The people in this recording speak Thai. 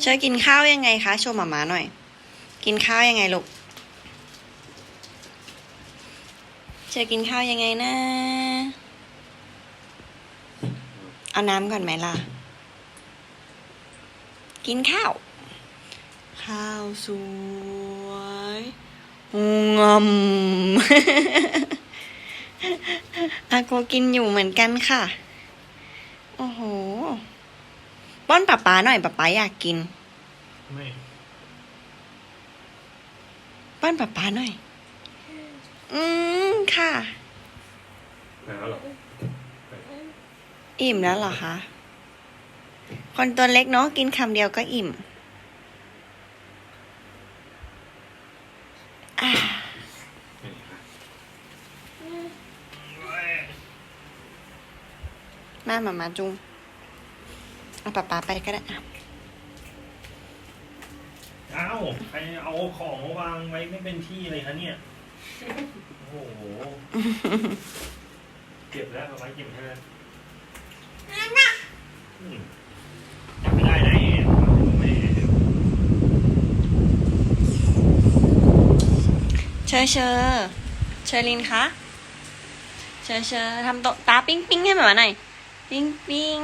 เชอกินข้าวยังไงคะโชว์หมามาหน่อย กินข้าวยังไงลูกเชอกินข้าวยังไงนะ เอาน้ำก่อนไหมล่ะ กินข้าว ข้าวสวยงอมอาโกกินอยู่เหมือนกันค่ะ โอ้โห ป้อนป๊าป๊าหน่อยป๊าป๊าอยากกิน ไม่ป้อนป๊าป๊าหน่อย อืมค่ะแล้วหรออิ่มแล้วเหรอคะ คนตัวเล็กเนาะกินคำเดียวก็อิ่มอ่ามามามาจุง เอาป๊าป๊าไปก็ได้อะเอ้าใครเอาของมาวางไว้ไม่เป็นที่เลยคะเนี่ย โอ้โห เก็บแล้วเอาไว้เก็บให้แล้วอืมจับไม่ได้นะแหมเชอเชอเชอรินคะเชอเชอทำโตะตาปิ้งปิ้งให้หมาหน่อยปิ้งปิ้ง